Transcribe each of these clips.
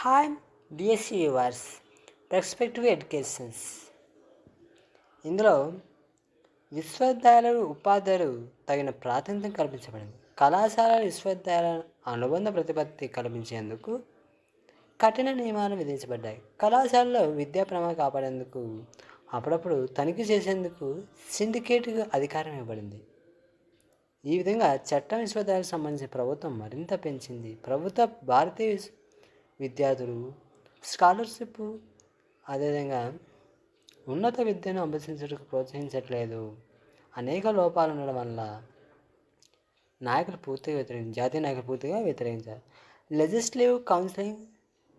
Hi DSC viewers respective educations ఇందులో విశ్వవిద్యాలయాలు ఉపాధ్యాయులు తగిన ప్రాతినిధ్యం కల్పించబడింది. కళాశాలల విశ్వవిద్యాలయాల అనుబంధ ప్రతిపత్తి కల్పించేందుకు కఠిన నియమాలు విధించబడ్డాయి. కళాశాలలో విద్యా ప్రమాణం కాపాడేందుకు అప్పుడప్పుడు తనిఖీ చేసేందుకు సిండికేట్కు అధికారం ఇవ్వబడింది. ఈ విధంగా చట్టం విశ్వవిద్యాలయాలకు సంబంధించి ప్రభుత్వం మరింత పెంచింది. ప్రభుత్వ భారతీయ విద్యార్థులు స్కాలర్షిప్ అదేవిధంగా ఉన్నత విద్యను అభ్యసించడానికి ప్రోత్సహించట్లేదు. అనేక లోపాలు ఉండడం వల్ల నాయకులు పూర్తిగా వ్యతిరేకించారు. జాతీయ నాయకులు పూర్తిగా వ్యతిరేకించారు. లెజిస్లేటివ్ కౌన్సిలింగ్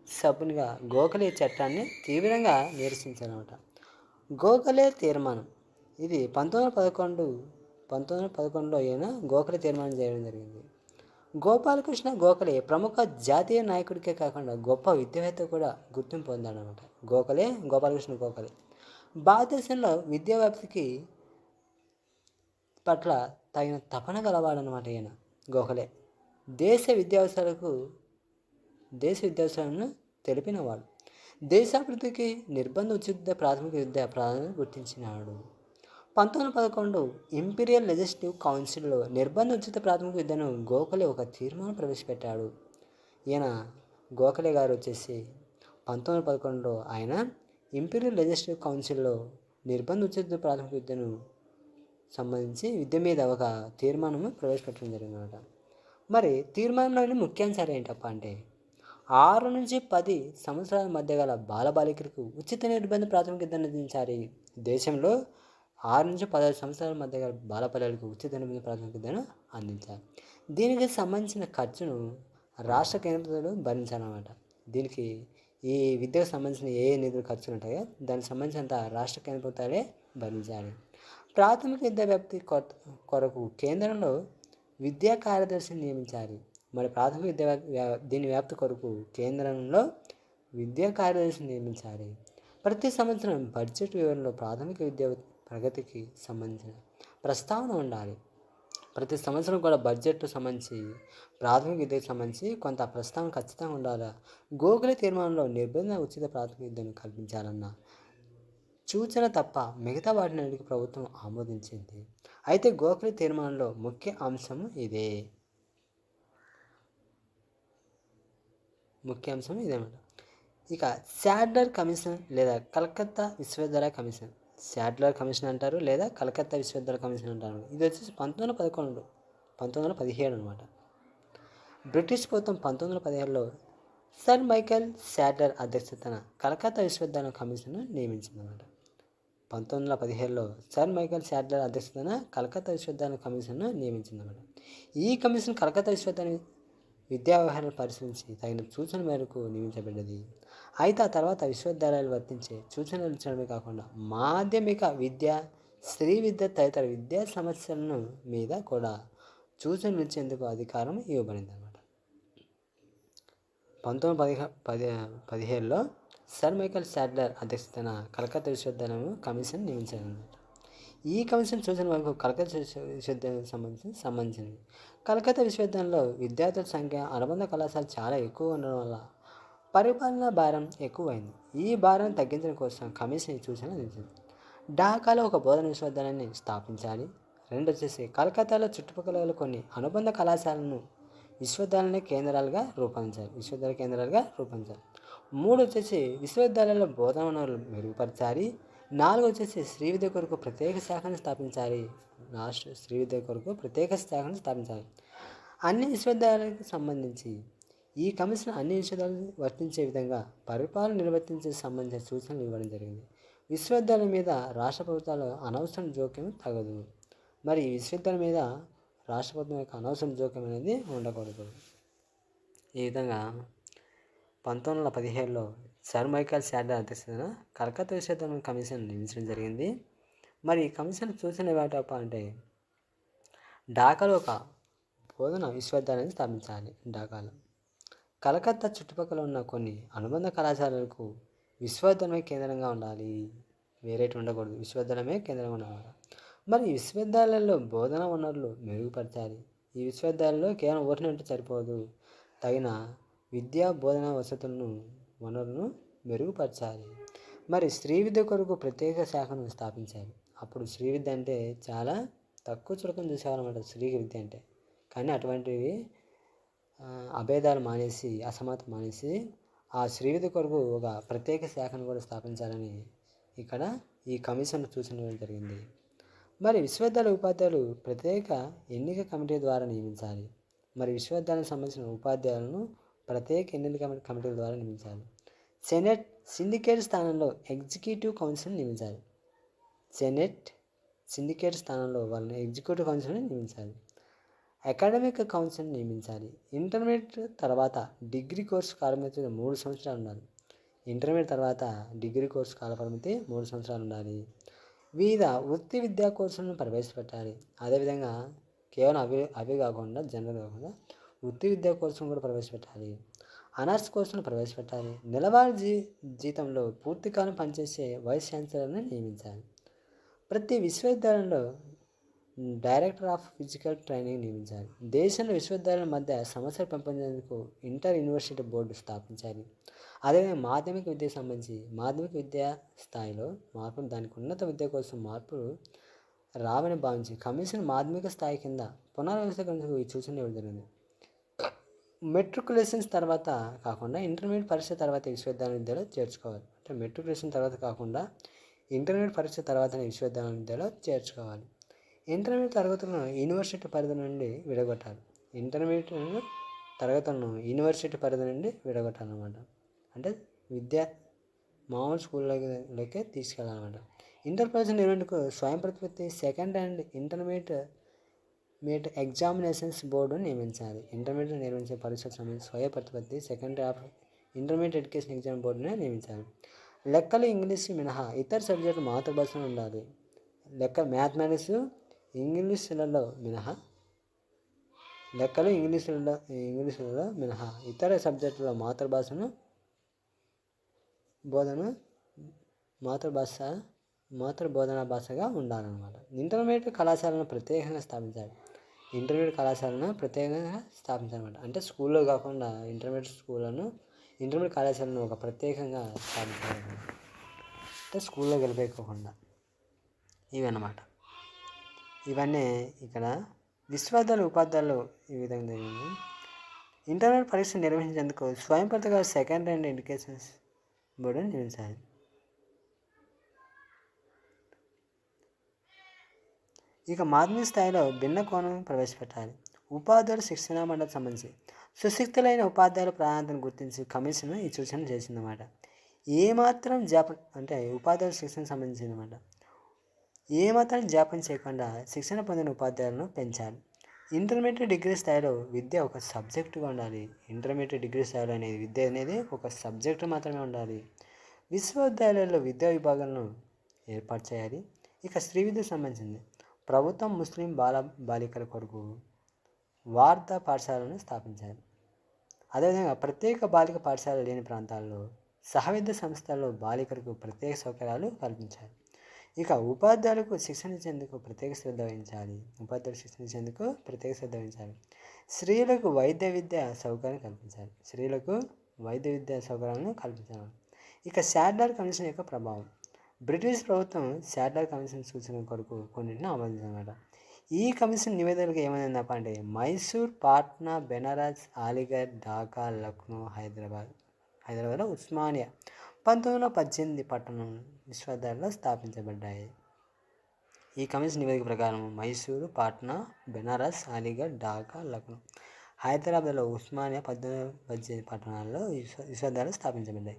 సభ్యునిగా గోఖలే చట్టాన్ని తీవ్రంగా నిరసించారనమాట గోఖలే తీర్మానం. ఇది పంతొమ్మిది వందల పదకొండు పంతొమ్మిది వందల పదకొండులో అయిన గోఖలే తీర్మానం చేయడం జరిగింది. గోపాలకృష్ణ గోఖలే ప్రముఖ జాతీయ నాయకుడికే కాకుండా గొప్ప విద్యావేత్త కూడా గుర్తింపు పొందాడనమాట. గోఖలే గోపాలకృష్ణ గోఖలే. భారతదేశంలో విద్యా వ్యాప్తికి పట్ల తగిన తపన గలవాడనమాట ఈయన గోఖలే. దేశ విద్యావసరాలకు దేశ విద్యావసరాలను తెలిపినవాడు. దేశాభివృద్ధికి నిర్బంధ ఉచిత ప్రాథమిక విద్య ప్రాధాన్యత గుర్తించినాడు. పంతొమ్మిది పదకొండు ఇంపీరియల్ లెజిస్లేటివ్ కౌన్సిల్లో నిర్బంధ ఉచిత ప్రాథమిక విద్యను గోఖలే ఒక తీర్మానం ప్రవేశపెట్టాడు. ఈయన గోఖలే గారు వచ్చేసి పంతొమ్మిది పదకొండులో ఆయన ఇంపీరియల్ లెజిస్లేటివ్ కౌన్సిల్లో నిర్బంధ ఉచిత ప్రాథమిక విద్యను సంబంధించి విద్య మీద ఒక తీర్మానము ప్రవేశపెట్టడం జరిగిందన్నమాట. మరి తీర్మానంలోని ముఖ్యాంశాలు ఏంటప్ప అంటే ఆరు నుంచి పది సంవత్సరాల మధ్య గల బాలబాలికలకు ఉచిత నిర్బంధ ప్రాథమిక విద్యను అందించాలి. దేశంలో ఆరు నుంచి పదహారు సంవత్సరాల మధ్య గల బాలపల్లెలకు ఉచిత నిర్మిత ప్రాథమిక విద్యను అందించాలి దీనికి సంబంధించిన ఖర్చును రాష్ట్ర కేంద్రంలో భరించాలన్నమాట. దీనికి ఈ విద్యకు సంబంధించిన ఏ నిధులు ఖర్చులు ఉంటాయో దానికి సంబంధించినంత రాష్ట్ర కేంద్ర ప్రభుత్వాలే భరించాలి. ప్రాథమిక విద్యా వ్యాప్తి కొత్త కొరకు కేంద్రంలో విద్యా కార్యదర్శిని నియమించాలి. మరి ప్రాథమిక విద్యా దీని వ్యాప్తి కొరకు కేంద్రంలో విద్యా కార్యదర్శిని నియమించాలి. ప్రతి సంవత్సరం బడ్జెట్ వివరణలో ప్రాథమిక విద్యా ప్రగతికి సంబంధించిన ప్రస్తావన ఉండాలి. ప్రతి సంవత్సరం కూడా బడ్జెట్ సంబంధించి ప్రాథమిక విద్యకు సంబంధించి కొంత ప్రస్తావన ఖచ్చితంగా ఉండాలి? గోగుల తీర్మానంలో నిర్బంధ ఉచిత ప్రాథమిక విద్యను కల్పించాలన్న సూచన తప్ప మిగతా వాటిని ప్రభుత్వం ఆమోదించింది. అయితే గోఖలే తీర్మానంలో ముఖ్య అంశం ఇదే. ముఖ్య అంశం ఇదేమాట ఇక శాడ్లర్ కమిషన్ లేదా కలకత్తా విశ్వవిద్యాలయ కమిషన్. శాడ్లర్ కమిషన్ అంటారు లేదా కలకత్తా విశ్వవిద్యాలయ కమిషన్ అంటారు. ఇది వచ్చేసి పంతొమ్మిది వందల పదకొండు పంతొమ్మిది వందల పదిహేడు అనమాట బ్రిటిష్ ప్రభుత్వం పంతొమ్మిది వందల పదిహేడులో సర్ మైకేల్ శాడ్లర్ అధ్యక్షతన కలకత్తా విశ్వవిద్యాలయ కమిషన్ను నియమించిందన్నమాట. పంతొమ్మిది వందల పదిహేడులో సర్ మైకేల్ శాడ్లర్ అధ్యక్షతన కలకత్తా విశ్వవిద్యాలయ కమిషన్ను నియమించిందన్నమాట. ఈ కమిషన్ కలకత్తా విశ్వవిద్యాలయం విద్యా వ్యవహారాలు పరిశీలించి తగిన సూచన మేరకు నియమించబడ్డది అయితే ఆ తర్వాత విశ్వవిద్యాలయాలు వర్తించే సూచనలు ఇచ్చడమే కాకుండా మాధ్యమిక విద్య స్త్రీ విద్య తదితర విద్యా సమస్యలను మీద కూడా సూచనలు ఇచ్చేందుకు అధికారం ఇవ్వబడింది అనమాట పంతొమ్మిది పదిహే పది పదిహేడులో సర్ మైకల్ శాడ్లర్ అధ్యక్షతన కలకత్తా విశ్వవిద్యాలయం కమిషన్ నియమించారన్నమాట ఈ కమిషన్ సూచన వరకు కలకత్తా విశ్వ- విశ్వవిద్యాలయానికి సంబంధించి సంబంధించింది. కలకత్తా విశ్వవిద్యాలయంలో విద్యార్థుల సంఖ్య అనుబంధ కళాశాల చాలా ఎక్కువ ఉండడం వల్ల పరిపాలన భారం ఎక్కువైంది. ఈ భారం తగ్గించడం కోసం కమిషన్ సూచన అందించింది. ఢాకాలో ఒక బోధన విశ్వవిద్యాలయాన్ని స్థాపించాలి. రెండు వచ్చేసి కలకత్తాలో చుట్టుపక్కల గల కొన్ని అనుబంధ కళాశాలను విశ్వవిద్యాలయ కేంద్రాలుగా రూపొందించాలి. విశ్వవిద్యాలయ కేంద్రాలుగా రూపొందించాలి. మూడు వచ్చేసి విశ్వవిద్యాలయాల్లో బోధన వనరులు మెరుగుపరచాలి. నాలుగు వచ్చేసి శ్రీ విద్య కొరకు ప్రత్యేక శాఖను స్థాపించాలి. లాస్ట్ శ్రీ విద్య కొరకు ప్రత్యేక శాఖను స్థాపించాలి. అన్ని విశ్వవిద్యాలయాలకు సంబంధించి ఈ కమిషన్ అన్ని నిషేధాలు వర్తించే విధంగా పరిపాలన నిర్వర్తించే సంబంధించిన సూచనలు ఇవ్వడం జరిగింది. విశ్వవిద్యాలయం మీద రాష్ట్ర ప్రభుత్వాలు అనవసరం జోక్యం తగదు. మరి విశ్వవిద్యాలయం మీద రాష్ట్ర ప్రభుత్వం యొక్క అనవసరం జోక్యం అనేది ఉండకూడదు. ఈ విధంగా పంతొమ్మిది వందల పదిహేడులో సర్ మైకల్ శాడ్లర్ అధ్యక్షతన కలకత్తా విశ్వవిద్యాలయం కమిషన్ నియమించడం జరిగింది. మరి ఈ కమిషన్ సూచన ఏమిటప్ప అంటే ఢాకాలో ఒక బోధన విశ్వవిద్యాలయాన్ని స్థాపించాలి. ఢాకాలో కలకత్తా చుట్టుపక్కల ఉన్న కొన్ని అనుబంధ కళాశాలలకు విశ్వవిద్యాలయమే కేంద్రంగా ఉండాలి. వేరేటి ఉండకూడదు. విశ్వవిద్యాలయమే కేంద్రంగా ఉండాలి మరి విశ్వవిద్యాలయాల్లో బోధన వనరులు మెరుగుపరచాలి. ఈ విశ్వవిద్యాలయంలో కేవలం ఓరినట్టు సరిపోదు. తగిన విద్యా బోధన వసతులను వనరులను మెరుగుపరచాలి. మరి స్త్రీ విద్య కొరకు ప్రత్యేక శాఖను స్థాపించాలి. అప్పుడు స్త్రీ విద్య అంటే చాలా తక్కువ చులకం చూసేవారన్నమాట స్త్రీ విద్య అంటే. కానీ అటువంటివి అభేదాలు మానేసి అసమానత మానేసి ఆ శ్రీవిధి కొరకు ఒక ప్రత్యేక శాఖను కూడా స్థాపించాలని ఇక్కడ ఈ కమిషన్ సూచన జరిగింది. మరి విశ్వవిద్యాలయ ఉపాధ్యాయులు ప్రత్యేక ఎన్నిక కమిటీ ద్వారా నియమించాలి. మరి విశ్వవిద్యాలయానికి సంబంధించిన ఉపాధ్యాయులను ప్రత్యేక ఎన్నిక కమిటీల ద్వారా నియమించాలి. సెనెట్ సిండికేట్ స్థానంలో ఎగ్జిక్యూటివ్ కౌన్సిల్ని నియమించాలి. సెనెట్ సిండికేట్ స్థానంలో వాళ్ళని ఎగ్జిక్యూటివ్ కౌన్సిల్ని నియమించాలి. అకాడమిక్ కౌన్సిల్ని నియమించాలి. ఇంటర్మీడియట్ తర్వాత డిగ్రీ కోర్సు కాలపరిమితి మూడు సంవత్సరాలు ఉండాలి. ఇంటర్మీడియట్ తర్వాత డిగ్రీ కోర్సు కాలపరిమితి మూడు సంవత్సరాలు ఉండాలి. వివిధ వృత్తి విద్యా కోర్సులను ప్రవేశపెట్టాలి. అదేవిధంగా కేవలం అవి అవి కాకుండా జనరల్ కాకుండా వృత్తి విద్యా కోర్సును కూడా ప్రవేశపెట్టాలి. అనర్స్ కోర్సును ప్రవేశపెట్టాలి. నెలవారీ జీ జీతంలో పూర్తికాలం పనిచేసే వైస్ ఛాన్సలర్ని నియమించాలి. ప్రతి విశ్వవిద్యాలయంలో డైరెక్టర్ ఆఫ్ ఫిజికల్ ట్రైనింగ్ నియమించాలి దేశంలో విశ్వవిద్యాలయాల మధ్య సమస్యలు పెంపొందేందుకు ఇంటర్ యూనివర్సిటీ బోర్డు స్థాపించాలి అదేవిధంగా మాధ్యమిక విద్యకు సంబంధించి మాధ్యమిక విద్యా స్థాయిలో మార్పులు దానికి ఉన్నత విద్య కోసం మార్పులు రావని భావించి కమిషన్ మాధ్యమిక స్థాయి కింద పునర్వ్యవస్థ ఈ సూచన ఇవ్వడం జరిగింది. మెట్రికులేషన్స్ తర్వాత కాకుండా ఇంటర్మీడియట్ పరీక్ష తర్వాత విశ్వవిద్యాలయ విద్యలో చేర్చుకోవాలి. అంటే మెట్రికులేషన్ తర్వాత కాకుండా ఇంటర్మీడియట్ పరీక్ష తర్వాత విశ్వవిద్యాలయ విద్యలో చేర్చుకోవాలి. ఇంటర్మీడియట్ తరగతులను యూనివర్సిటీ పరిధి నుండి విడగొట్టాలి. ఇంటర్మీడియట్ తరగతులను యూనివర్సిటీ పరిధి నుండి విడగొట్టాలన్నమాట. అంటే విద్య మామూలు స్కూళ్ళలోకే తీసుకెళ్ళాలన్నమాట. ఇంటర్ పరీక్ష నిర్వహణకు స్వయం ప్రతిపత్తి second and intermediate meet examinations board నియమించాలి. ఇంటర్మీడియట్ నిర్వహించే పరీక్షలకు సంబంధించి స్వయ ప్రతిపత్తి second of intermediate education exam బోర్డునే నియమించాలి. లెక్కలు ఇంగ్లీష్ మినహా ఇతర సబ్జెక్టులు మాతృభాషలో ఉండాలి. లెక్క మ్యాథమెటిక్స్ ఇంగ్లీష్లలో మినహా లెక్కలు ఇంగ్లీషులలో ఇంగ్లీషులలో మినహా ఇతర సబ్జెక్టుల మాతృభాషను బోధన మాతృభాష మాతృ బోధనా భాషగా ఉండాలన్నమాట ఇంటర్మీడియట్ కళాశాలను ప్రత్యేకంగా స్థాపించాలి ఇంటర్మీడియట్ కళాశాలను ప్రత్యేకంగా స్థాపించాలన్నమాట అంటే స్కూల్లో కాకుండా ఇంటర్మీడియట్ స్కూళ్ళను ఇంటర్మీడియట్ కళాశాలను ఒక ప్రత్యేకంగా స్థాపించాలన్నమాట అంటే స్కూల్లో గెలిపేయకోకుండా ఇవి ఇవన్నీ ఇక్కడ విశ్వవిద్యాలయ ఉపాధ్యాయులు ఈ విధంగా జరిగింది. ఇంటర్నల్ పరీక్ష నిర్వహించేందుకు స్వయంప్రతిగా సెకండ్ హ్యాండ్ ఎడ్యుకేషన్ బోర్డుని నిర్మించాలి ఇక మాధ్యమిక స్థాయిలో భిన్న కోణం ప్రవేశపెట్టాలి. ఉపాధ్యాయుల శిక్షణ మండలి సంబంధించి సుశక్తులైన ఉపాధ్యాయుల ప్రాణాంతను గుర్తించి కమిషన్ ఈ సూచన చేసిందన్నమాట. ఏమాత్రం జాప అంటే ఉపాధ్యాయుల శిక్షణ సంబంధించిందన్నమాట. ఏమాత్రం జాప్యం చేయకుండా శిక్షణ పొందిన ఉపాధ్యాయులను పెంచాలి. ఇంటర్మీడియట్ డిగ్రీ స్థాయిలో విద్య ఒక సబ్జెక్టుగా ఉండాలి. ఇంటర్మీడియట్ డిగ్రీ స్థాయిలో అనేది విద్య అనేది ఒక సబ్జెక్టు మాత్రమే ఉండాలి. విశ్వవిద్యాలయాల్లో విద్యా విభాగాలను ఏర్పాటు చేయాలి. ఇక స్త్రీ విద్యకు సంబంధించింది. ప్రభుత్వం ముస్లిం బాల బాలికల కొరకు వార్తా పాఠశాలను స్థాపించాలి. అదేవిధంగా ప్రత్యేక బాలిక పాఠశాల లేని ప్రాంతాల్లో సహవిద్య సంస్థల్లో బాలికలకు ప్రత్యేక సౌకర్యాలు కల్పించాలి. ఇక ఉపాధ్యాయులకు శిక్షణ ఇచ్చేందుకు ప్రత్యేక శ్రద్ధ వహించాలి. ఉపాధ్యాయులు శిక్షణ ఇచ్చేందుకు ప్రత్యేక శ్రద్ధ వహించాలి. స్త్రీలకు వైద్య విద్య సౌకర్యం కల్పించాలి. స్త్రీలకు వైద్య విద్య సౌకర్యాలను కల్పించాలి. ఇక శాడ్లర్ కమిషన్ యొక్క ప్రభావం. బ్రిటిష్ ప్రభుత్వం శాడ్లర్ కమిషన్ సూచన కొరకు కొన్నింటిని ఆమోదించమాట ఈ కమిషన్ నివేదికలకు ఏమైందప్ప అంటే మైసూర్ పాట్నా బెనారస్ అలీగఢ్ ఢాకా లక్నో హైదరాబాద్ హైదరాబాద్లో ఉస్మానియా పంతొమ్మిది వందల పద్దెనిమిది పట్టణం విశ్వవిద్యాలయాలు స్థాపించబడ్డాయి. ఈ కమిషన్ నివేదిక ప్రకారం మైసూరు పాట్నా బెనారస్ అలీగఢ్ ఢాకా లక్నో హైదరాబాద్లో ఉస్మానియా పద్దెనిమిది పద్దెనిమిది పట్టణాల్లో విశ్వవిద్యాలయాలు స్థాపించబడ్డాయి.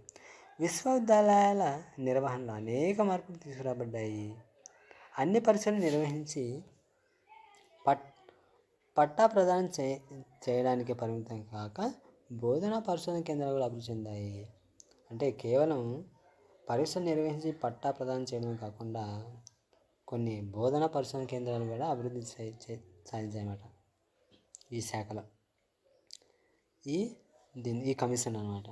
విశ్వవిద్యాలయాల నిర్వహణలో అనేక మార్పులు తీసుకురాబడ్డాయి. అన్ని పరీక్షలు నిర్వహించి పట్ పట్టా ప్రదానం చే చేయడానికి పరిమితం కాక బోధనా పరిశోధన కేంద్రాలు కూడా అభివృద్ధి చెందాయి. అంటే కేవలం పరీక్షలు నిర్వహించి పట్టా ప్రదానం చేయడమే కాకుండా కొన్ని బోధనా పరిశోధన కేంద్రాలు కూడా అభివృద్ధి సాధించాయన్నమాట ఈ శాఖలో. ఈ దీని ఈ కమిషన్ అనమాట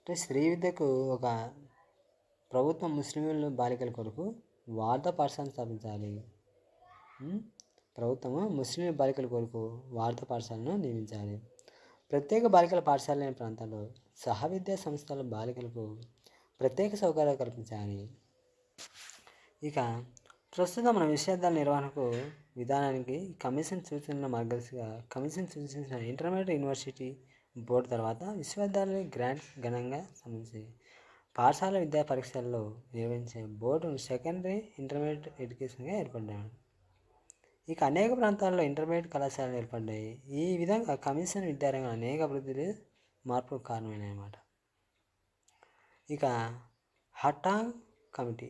అంటే స్త్రీ విద్యకు ఒక ప్రభుత్వం ముస్లింలు బాలికల కొరకు వార్తా పరిశ్రమ స్థాపించాలి. ప్రభుత్వము ముస్లిం బాలికల కొరకు వార్తా పాఠశాలను నియమించాలి. ప్రత్యేక బాలికల పాఠశాల లేని ప్రాంతాల్లో సహ విద్యా సంస్థల బాలికలకు ప్రత్యేక సౌకర్యాలు కల్పించాలి. ఇక ప్రస్తుతం మన విశ్వవిద్యాలయ నిర్వహణకు విధానానికి కమిషన్ సూచనల మార్గదర్శిగా కమిషన్ సూచించిన ఇంటర్మీడియట్ యూనివర్సిటీ బోర్డు తర్వాత విశ్వవిద్యాలయ గ్రాంట్ ఘనంగా సంబంధించి పాఠశాల విద్యా పరీక్షల్లో నిర్వహించే బోర్డు సెకండరీ ఇంటర్మీడియట్ ఎడ్యుకేషన్గా ఏర్పడ్డాడు. ఇక అనేక ప్రాంతాల్లో ఇంటర్మీడియట్ కళాశాలలు ఏర్పడ్డాయి. ఈ విధంగా కమిషన్ విద్యారంగం అనేక అభివృద్ధి మార్పుకు కారణమైనమాట ఇక హటాంగ్ కమిటీ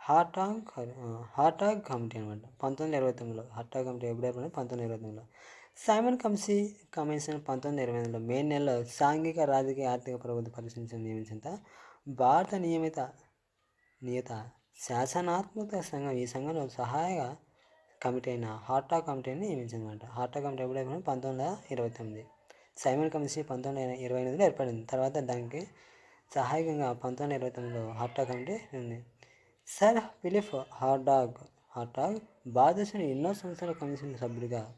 హాటాంగ్ హాటాగ్ కమిటీ అనమాట పంతొమ్మిది ఇరవై తొమ్మిదిలో హటాగ్ కమిటీ ఎప్పుడు ఏర్పడింది పంతొమ్మిది ఇరవై తొమ్మిదిలో. సైమన్ కమిటీ కమిషన్ పంతొమ్మిది ఇరవై ఎనిమిదిలో మే నెలలో సాంఘిక రాజకీయ ఆర్థిక ప్రభుత్వ పరిశీలించిన నియమించినంత భారత నియమిత నియత శాసనాత్మక సంఘం ఈ సంఘంలో సహాయ కమిటీ అయిన హార్టా కమిటీని నియమించిందన్నమాట. హార్టా కమిటీ ఎప్పుడు ఏర్పడింది పంతొమ్మిది వందల ఇరవై తొమ్మిది. సైమన్ కమిషన్ పంతొమ్మిది వందల ఇరవై ఎనిమిదిలో ఏర్పడింది. తర్వాత దానికి సహాయకంగా పంతొమ్మిది వందల ఇరవై తొమ్మిదిలో హార్టా కమిటీ ఉంది. సర్ ఫిలిప్ హార్డాగ్ హార్టాగ్ భారతదేశంలో ఎన్నో సంవత్సరాల కమిషన్ సభ్యుడిగా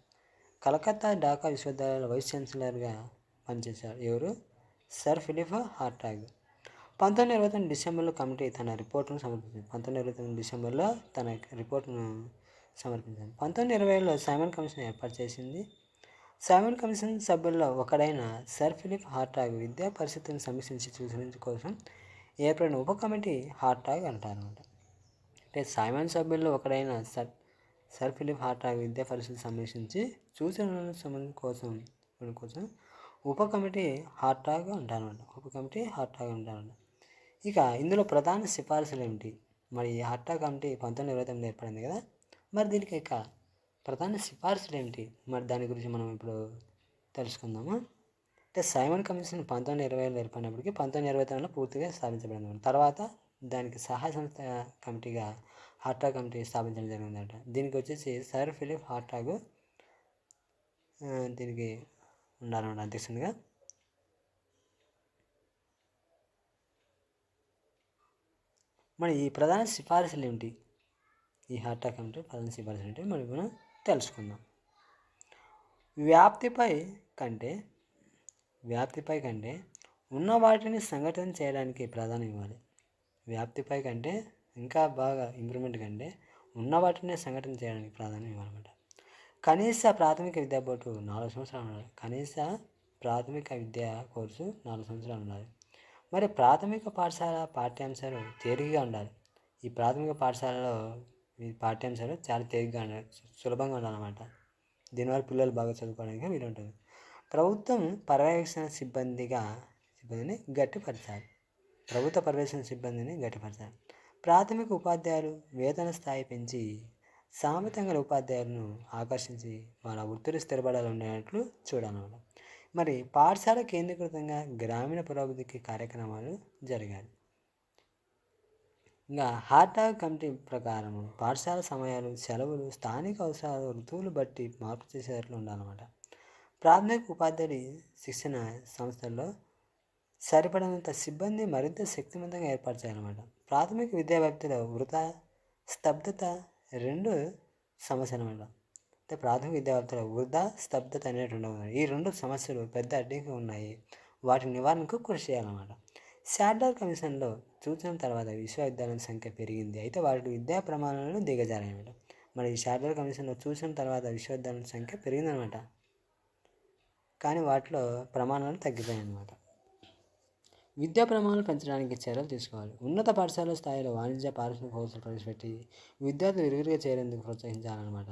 కలకత్తా ఢాకా విశ్వవిద్యాలయాల వైస్ ఛాన్సలర్గా పనిచేశారు. ఎవరు? సర్ ఫిలిప్ హార్టాగ్ పంతొమ్మిది ఇరవై తొమ్మిది డిసెంబర్లో కమిటీ తన రిపోర్ట్ను సమర్పించింది. పంతొమ్మిది ఇరవై తొమ్మిది డిసెంబర్లో తన రిపోర్ట్ను సమర్పించింది పంతొమ్మిది ఇరవై ఏడులో సైమన్ కమిషన్ ఏర్పాటు చేసింది. సైమన్ కమిషన్ సభ్యుల్లో ఒకడైన సర్ ఫిలిప్ హార్టాగ్ విద్యా పరిస్థితులను సమీక్షించి సూచన కోసం ఏర్పడిన ఉప కమిటీ హార్టాగ్ అంటారనమాట అంటే సైమన్ సభ్యుల్లో ఒకడైన సర్ సర్ ఫిలిప్ హార్టాగ్ విద్యా పరిస్థితులు సమీక్షించి సూచనల సంబంధం కోసం కోసం ఉప కమిటీ హార్టాగ్ అంటారనమాట ఉప కమిటీ హార్టాగ్ అంటారనమాట ఇక ఇందులో ప్రధాన సిఫార్సులు ఏమిటి మరి ఈ హట్టా కమిటీ పంతొమ్మిది ఇరవై తొమ్మిది ఏర్పడింది కదా? మరి దీనికి ఇక ప్రధాన సిఫార్సులు ఏమిటి మరి దాని గురించి మనం ఇప్పుడు తెలుసుకుందాము? అంటే సైమన్ కమిషన్ పంతొమ్మిది ఇరవై ఏళ్ళు ఏర్పడినప్పటికీ పంతొమ్మిది ఇరవై తొమ్మిదిలో పూర్తిగా స్థాపించబడింది. తర్వాత దానికి సహాయ సంస్థ కమిటీగా హార్టాగ్ కమిటీ స్థాపించడం జరిగిందంట. దీనికి వచ్చేసి సర్ ఫిలిప్ హార్టాగ్ దీనికి ఉండాలన్నమాట అధ్యక్షునిగా. మరి ఈ ప్రధాన సిఫారసులు ఏమిటి ఈ హార్ట్ కమిటీ ప్రధాన సిఫారసులు ఏంటి మరి మనం తెలుసుకుందాం. వ్యాప్తిపై కంటే వ్యాప్తిపై కంటే ఉన్న వాటిని సంఘటన చేయడానికి ప్రాధాన్యం ఇవ్వాలి. వ్యాప్తిపై కంటే ఇంకా బాగా ఇంప్రూవ్మెంట్ కంటే ఉన్న వాటిని సంఘటన చేయడానికి ప్రాధాన్యం ఇవ్వాలన్నమాట. కనీస ప్రాథమిక విద్యా బోర్డు నాలుగు సంవత్సరాలు ఉండాలి. కనీస ప్రాథమిక విద్యా కోర్సు నాలుగు సంవత్సరాలు ఉండాలి. మరి ప్రాథమిక పాఠశాల పాఠ్యాంశాలు తేలికగా ఉండాలి. ఈ ప్రాథమిక పాఠశాలలో ఈ పాఠ్యాంశాలు చాలా తేలిగ్గా సులభంగా ఉండాలన్నమాట. దీనివల్ల పిల్లలు బాగా చదువుకోవడానికి వీలుంటుంది. ప్రభుత్వం పర్యవేక్షణ సిబ్బందిగా సిబ్బందిని గట్టిపరచాలి. ప్రభుత్వ పర్యవేక్షణ సిబ్బందిని గట్టిపరచాలి. ప్రాథమిక ఉపాధ్యాయులు వేతన స్థాయి పెంచి సామెతంగా ఉపాధ్యాయులను ఆకర్షించి వాళ్ళ వృత్తులు స్థిరపడాలి ఉండేటట్లు చూడాలన్నమాట. మరి పాఠశాల కేంద్రీకృతంగా గ్రామీణ పురోభివృద్ధికి కార్యక్రమాలు జరిగాయి ఇంకా హార్టాగ్ కమిటీ ప్రకారం పాఠశాల సమయాలు సెలవులు స్థానిక అవసరాలు ఋతువులు బట్టి మార్పు చేసేటట్లు ఉండాలన్నమాట. ప్రాథమిక ఉపాధ్యాయుడి శిక్షణ సంస్థల్లో సరిపడినంత సిబ్బంది మరింత శక్తివంతంగా ఏర్పాటు చేయాలన్నమాట. ప్రాథమిక విద్యా వ్యాప్తిలో వృత స్తబ్దత రెండు సమస్యలు అనమాట అంటే ప్రాథమిక వ్యాప్తిలో వృధా స్తబ్దత అనేటువంటి ఉండవు ఈ రెండు సమస్యలు పెద్ద అడ్డంగా ఉన్నాయి. వాటి నివారణకు కృషి చేయాలన్నమాట. శాడ్లర్ కమిషన్లో సూచన తర్వాత విశ్వవిద్యాలయం సంఖ్య పెరిగింది. అయితే వాటి విద్యా ప్రమాణాలను దిగజారనమాట మరి ఈ శాడ్లర్ కమిషన్లో చూసిన తర్వాత విశ్వవిద్యాలయం సంఖ్య పెరిగిందనమాట. కానీ వాటిలో ప్రమాణాలు తగ్గిపోయాయన్నమాట. విద్యా ప్రమాణాలు పెంచడానికి చర్యలు తీసుకోవాలి. ఉన్నత పాఠశాల స్థాయిలో వాణిజ్య పారిశ్రామిక కోర్సులు ప్రవేశపెట్టి విద్యార్థులు విరివిరిగా చేరేందుకు ప్రోత్సహించాలన్నమాట.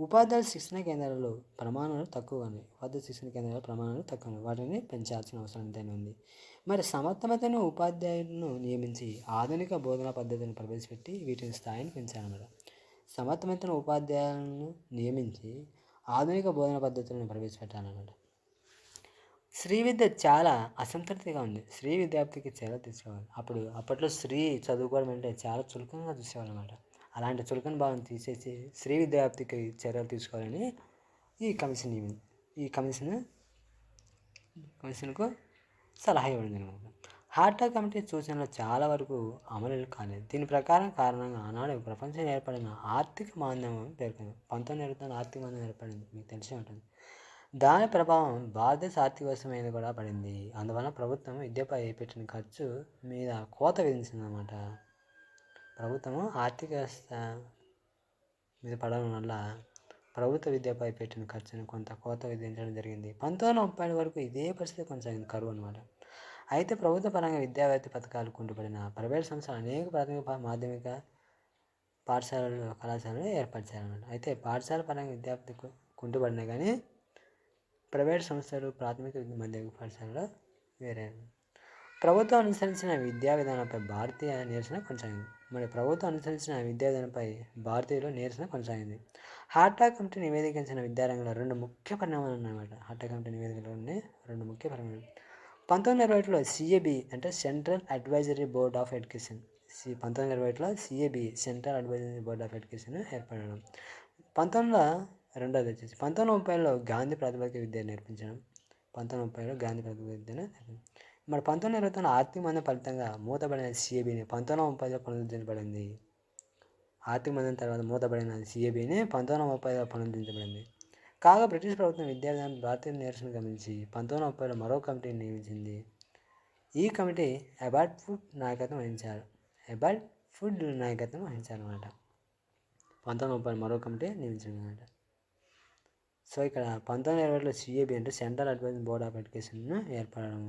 ఉపాధ్యాయుల శిక్షణ కేంద్రాలలో ప్రమాణాలు తక్కువగా ఉన్నాయి. ఉపాధ్యాయ శిక్షణ కేంద్రాల ప్రమాణాలు తక్కువ ఉన్నాయి. వాటిని పెంచాల్సిన అవసరం ఎంతైనా ఉంది. మరి సమర్థమైన ఉపాధ్యాయులను నియమించి ఆధునిక బోధనా పద్ధతిని ప్రవేశపెట్టి వీటిని స్థాయిని పెంచాలన్నమాట. సమర్థమైన ఉపాధ్యాయులను నియమించి ఆధునిక బోధనా పద్ధతులను ప్రవేశపెట్టాలన్నమాట. స్త్రీ విద్య చాలా అసంతృప్తిగా ఉంది. స్త్రీ విద్యార్థికి చాలా తీసుకోవాలి. అప్పుడు అప్పట్లో స్త్రీ చదువుకోవడం అంటే చాలా చులకంగా చూసేవాళ్ళు అనమాట అలాంటి చులకన భావం తీసేసి శ్రీ విద్యాప్తికి చర్యలు తీసుకోవాలని ఈ కమిషన్ ఈ కమిషన్ కమిషన్కు సలహా ఇవ్వడం అనమాట హార్టా కమిటీ సూచనలు చాలా వరకు అమలు కాలేదు. దీని ప్రకారం కారణంగా ఆనాడు ప్రపంచం ఏర్పడిన ఆర్థిక మాంద్యం పేర్కొంది. పంతొమ్మిది ఇరవై ఆర్థిక మాంద్యం ఏర్పడింది. మీకు తెలిసి ఉంటుంది. దాని ప్రభావం భారతదేశ ఆర్థిక వ్యవస్థ మీద కూడా పడింది. అందువలన ప్రభుత్వం విద్యపై పెట్టిన ఖర్చు మీద కోత విధించిందన్నమాట. ప్రభుత్వము ఆర్థిక వ్యవస్థ మీద పడడం వల్ల ప్రభుత్వ విద్యపై పెట్టిన ఖర్చును కొంత కోత విధించడం జరిగింది. పంతొమ్మిది ముప్పై వరకు ఇదే పరిస్థితి కొనసాగింది కరువు అనమాట అయితే ప్రభుత్వ పరంగా విద్యావేత్త పథకాలు కుంటుపడిన ప్రైవేట్ సంస్థలు అనేక ప్రాథమిక మాధ్యమిక పాఠశాలలు కళాశాలలు ఏర్పరిచారన్నమాట అయితే పాఠశాల పరంగా విద్యార్థి కుంటుపడినా కానీ ప్రైవేట్ సంస్థలు ప్రాథమిక మాధ్యమిక పాఠశాలలో వేరే. ప్రభుత్వం అనుసరించిన విద్యా విధానంపై భారతీయ నిరసన కొనసాగింది. మన ప్రభుత్వం అనుసరించిన విద్యార్థులపై భారతీయులు నిరసన కొనసాగింది. హార్టా కమిటీ నివేదించిన విద్యారంగంలో రెండు ముఖ్య పరిణామాలు ఉన్నాయన్నమాట. హార్టా కమిటీ నివేదికలోనే రెండు ముఖ్య పరిణామాలు. పంతొమ్మిది ఇరవై ఒకటిలో సిఏబి అంటే central advisory board of education C పంతొమ్మిది ఇరవై ఒకటిలో CAB central advisory board of education ఏర్పడడం. పంతొమ్మిది రెండోది వచ్చేసి పంతొమ్మిది ముప్పైలో గాంధీ ప్రాతిపదిక విద్య నేర్పించడం. పంతొమ్మిది ముప్పైలో గాంధీ ప్రాతిపదిక విద్యను మరి పంతొమ్మిది ఇరవై తొమ్మిది ఆర్థిక మందం ఫలితంగా మూతబడిన సిఏబిని పంతొమ్మిది ముప్పైలో పునరుద్ధరించబడింది. ఆర్థిక మందం తర్వాత మూతబడిన సిఏబిని పంతొమ్మిది ముప్పైలో పునరుద్ధరించబడింది. కాగా బ్రిటిష్ ప్రభుత్వం విద్యార్థులను భారతీయ నిరసన గమనించి పంతొమ్మిది ముప్పైలో మరో కమిటీని నియమించింది. ఈ కమిటీ అబార్ట్ ఫుడ్ నాయకత్వం వహించారు. అబార్ట్ ఫుడ్ నాయకత్వం వహించారు అనమాట పంతొమ్మిది ముప్పై మరో కమిటీ నియమించింది అనమాట సో ఇక్కడ పంతొమ్మిది ఇరవైలో సిఏబి అంటే central advising board of education ఏర్పడడం.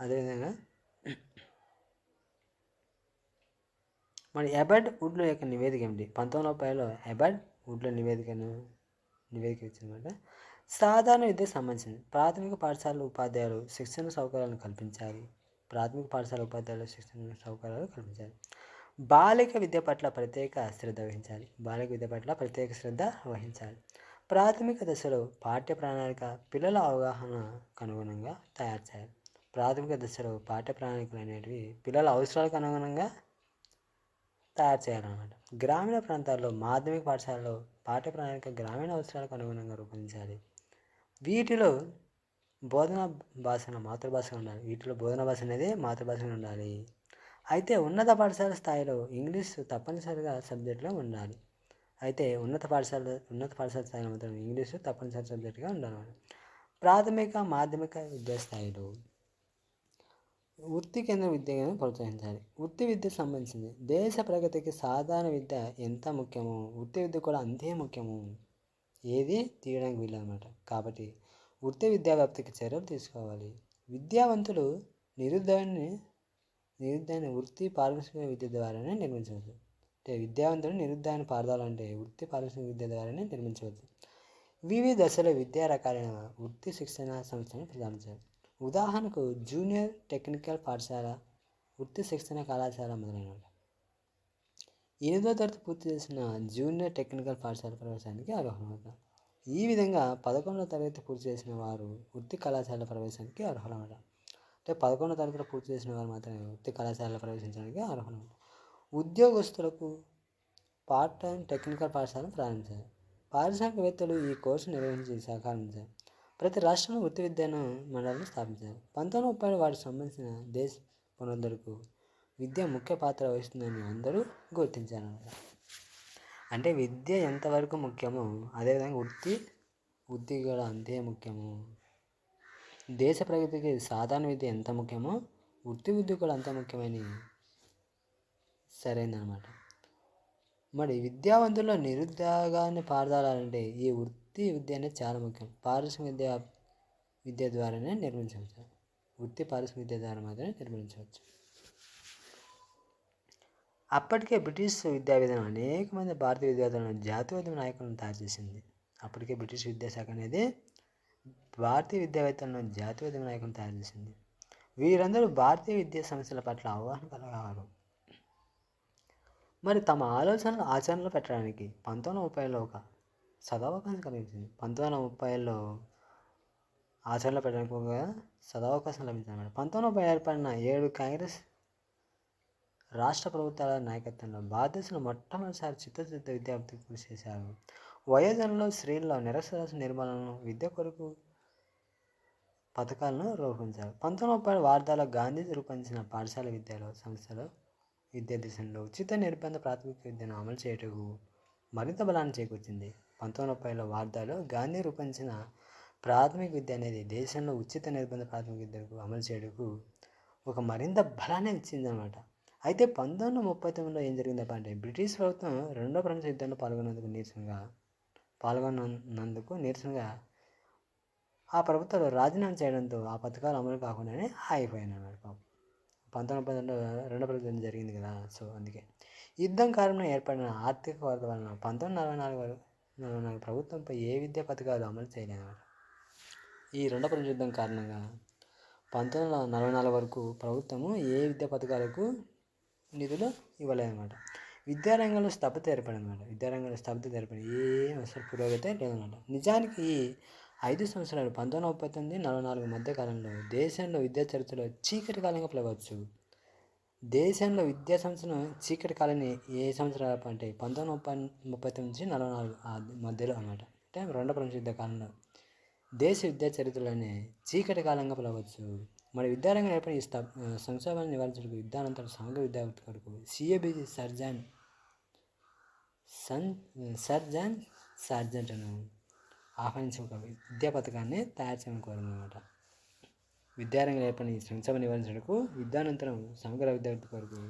అదేవిధంగా మరి ఎబర్డ్ వుడ్లో యొక్క నివేదిక ఏమిటి? పంతొమ్మిది ముప్పైలో ఎబర్డ్ వుడ్లో నివేదికను నివేదిక ఇచ్చిందన్నమాట సాధారణ విద్యకు సంబంధించింది. ప్రాథమిక పాఠశాల ఉపాధ్యాయులు శిక్షణ సౌకర్యాలను కల్పించాలి. ప్రాథమిక పాఠశాల ఉపాధ్యాయులు శిక్షణ సౌకర్యాలు కల్పించాలి. బాలిక విద్య పట్ల ప్రత్యేక శ్రద్ధ వహించాలి. బాలిక విద్య పట్ల ప్రత్యేక శ్రద్ధ వహించాలి. ప్రాథమిక దశలో పాఠ్య ప్రణాళిక పిల్లల అవగాహన అనుగుణంగా తయారు చేయాలి. ప్రాథమిక దశలో పాఠ్య ప్రణాళికలు అనేటివి పిల్లల అవసరాలకు అనుగుణంగా తయారు చేయాలన్నమాట. గ్రామీణ ప్రాంతాల్లో మాధ్యమిక పాఠశాలలో పాఠ్య ప్రణాళిక గ్రామీణ అవసరాలకు అనుగుణంగా రూపొందించాలి. వీటిలో బోధన భాషను మాతృభాషగా ఉండాలి. వీటిలో బోధన భాష అనేది మాతృభాషగా ఉండాలి. అయితే ఉన్నత పాఠశాల స్థాయిలో ఇంగ్లీష్ తప్పనిసరిగా సబ్జెక్టులో ఉండాలి. అయితే ఉన్నత పాఠశాల ఉన్నత పాఠశాల స్థాయిలో మాత్రం ఇంగ్లీషు తప్పనిసరి సబ్జెక్టుగా ఉండాలి ప్రాథమిక మాధ్యమిక విద్యా స్థాయిలో వృత్తి కేంద్ర విద్యను ప్రోత్సహించాలి. వృత్తి విద్యకు సంబంధించింది. దేశ ప్రగతికి సాధారణ విద్య ఎంత ముఖ్యమో వృత్తి విద్య కూడా అంతే ముఖ్యము ఏది తీయడానికి వీలన్నమాట కాబట్టి వృత్తి విద్యా వ్యాప్తికి చర్యలు తీసుకోవాలి. విద్యావంతులు నిరుద్యోగాన్ని నిరుద్యోగాన్ని వృత్తి పారిశ్రామిక విద్య ద్వారానే నిర్మించవచ్చు. అంటే విద్యావంతులు నిరుద్యోగాన్ని పారదాలంటే వృత్తి పారిశ్రామిక విద్య ద్వారానే నిర్మించవచ్చు. వివిధ దశల విద్యా రకాలైన వృత్తి శిక్షణ సంస్థను ప్రదానించాలి ఉదాహరణకు జూనియర్ టెక్నికల్ పాఠశాల వృత్తి శిక్షణ కళాశాల మొదలైనవి. ఎనిమిదో తరగతి పూర్తి చేసిన జూనియర్ టెక్నికల్ పాఠశాల ప్రవేశానికి అర్హులవుతారు. ఈ విధంగా పదకొండవ తరగతి పూర్తి చేసిన వారు వృత్తి కళాశాల ప్రవేశానికి అర్హులమాట అంటే పదకొండవ తరగతి పూర్తి చేసిన వారు మాత్రమే వృత్తి కళాశాలలో ప్రవేశించడానికి అర్హులు ఉద్యోగస్తులకు పార్ట్ టైం టెక్నికల్ పాఠశాలను ప్రారంభించారు. పారిశ్రామికవేత్తలు ఈ కోర్సు నిర్వహించి సహకరించారు ప్రతి రాష్ట్రంలో వృత్తి విద్యను మండలిని స్థాపించారు. పంతొమ్మిది ముప్పై వాటికి సంబంధించిన దేశ పునరుద్ధరణకు విద్య ముఖ్య పాత్ర వహిస్తుందని అందరూ గుర్తించారు. అంటే విద్య ఎంతవరకు ముఖ్యమో అదేవిధంగా వృత్తి వృత్తి కూడా అంతే ముఖ్యము. దేశ ప్రగతికి సాధారణ విద్య ఎంత ముఖ్యమో వృత్తి విద్య కూడా అంత ముఖ్యమని సరైందనమాట మరి విద్యావంతుల్లో నిరుద్యోగాన్ని పారదాలంటే ఈ వృత్తి విద్య అనేది చాలా ముఖ్యం. పారిశ్రామిక విద్య విద్య ద్వారానే నిర్మించవచ్చు. వృత్తి పారిశ్రామిక విద్య ద్వారా మాత్రమే నిర్మించవచ్చు. అప్పటికే బ్రిటిష్ విద్యా విధానం అనేక మంది భారతీయ విద్యార్థులను జాతీయవాద నాయకులను తయారు చేసింది. అప్పటికే బ్రిటిష్ విద్యాశాఖ అనేది భారతీయ విద్యావేత్తలను జాతీయవాద నాయకులను తయారు చేసింది. వీరందరూ భారతీయ విద్యా సమస్యల పట్ల అవగాహన కలగవారు మరి తమ ఆలోచనలు ఆచరణలో పెట్టడానికి పంతొమ్మిది ముప్పైలో ఒక సదవకాశం కలిగించింది పంతొమ్మిది వందల ముప్పైలో ఆచరణలో పెట్టడానికి ఒక సదవకాశం లభించింది పంతొమ్మిది ముప్పై ఏర్పడిన ఏడు కాంగ్రెస్ రాష్ట్ర ప్రభుత్వాల నాయకత్వంలో భారతదేశంలో మొట్టమొదటిసారి చిత్తశుద్ధ విద్యార్థి కృషి చేశారు. వయోజనంలో స్త్రీల్లో నిరక్షరాస్యత నిర్మూలనను విద్య కొరకు పథకాలను రూపొందించారు. పంతొమ్మిది ముప్పై వార్తలో గాంధీ రూపొందించిన పాఠశాల విద్యలో సంస్థలో విద్యా దిశలో ఉచిత నిర్బంధ ప్రాథమిక విద్యను అమలు చేయటకు మరింత బలాన్ని చేకూర్చింది. పంతొమ్మిది ముప్పైలో వార్తలో గాంధీ రూపొందించిన ప్రాథమిక విద్య అనేది దేశంలో ఉచిత నిర్బంధ ప్రాథమిక విద్యకు అమలు చేయడకు ఒక మరింత బలాన్ని ఇచ్చిందనమాట అయితే పంతొమ్మిది వందల ముప్పై తొమ్మిదిలో ఏం జరిగిందప్ప అంటే బ్రిటిష్ ప్రభుత్వం రెండో ప్రపంచ యుద్ధంలో పాల్గొన్నందుకు నీరసంగా పాల్గొన్నందుకు నీరసంగా ఆ ప్రభుత్వాలు రాజీనామా చేయడంతో ఆ పథకాలు అమలు కాకుండానే ఆగిపోయాను అనమాట పాపం. పంతొమ్మిది వందల రెండో ప్రపంచ యుద్ధం జరిగింది కదా సో అందుకే. యుద్ధం కారణంగా ఏర్పడిన ఆర్థిక కొరత వలన పంతొమ్మిది నలభై నాలుగు వరకు నలభై నాలుగు ప్రభుత్వంపై ఏ విద్యా పథకాలు అమలు చేయలేదు? ఈ రెండవ ప్రపంచ యుద్ధం కారణంగా పంతొమ్మిది వందల నలభై నాలుగు వరకు ప్రభుత్వము ఏ విద్యా పథకాలకు నిధులు ఇవ్వలేదన్నమాట. విద్యారంగంలో స్తబ్దత ఏర్పడిందన్నమాట. విద్యారంగంలో స్తబ్దత ఏర్పడింది ఏం అసలు పురోగతి లేదన్నమాట. నిజానికి ఈ ఐదు సంవత్సరాలు పంతొమ్మిది ముప్పై తొమ్మిది నలభై నాలుగు మధ్య కాలంలో దేశంలో విద్యా చరిత్రలో చీకటి కాలంగా పిలవచ్చు. దేశంలో విద్యా సంవత్సరం చీకటి కాలని ఏ సంవత్సరాలు అంటే పంతొమ్మిది ముప్పై ముప్పై తొమ్మిది నుంచి నలభై నాలుగు ఆ మధ్యలో అన్నమాట. అంటే రెండో ప్రపంచ యుద్ధ కాలంలో దేశ విద్యా చరిత్రలోనే చీకటి కాలంగా పిలవచ్చు. మరి విద్యారంగం ఏర్పడిన ఈ సంక్షోభాన్ని నివారించడానికి విద్యానంతర సమగ్ర విద్యార్థి కొరకు సిఏబిజి సర్జన్ సన్ సర్జన్ సర్జెంట్ను ఆహ్వానించే ఒక విద్యా పథకాన్ని తయారు చేయడం కోరిందనమాట విద్యారంగ ఏర్పడిన ఈ సంక్షోభం నివారించడానికి విద్యానంతరం సమగ్ర విద్యార్థి కొరకు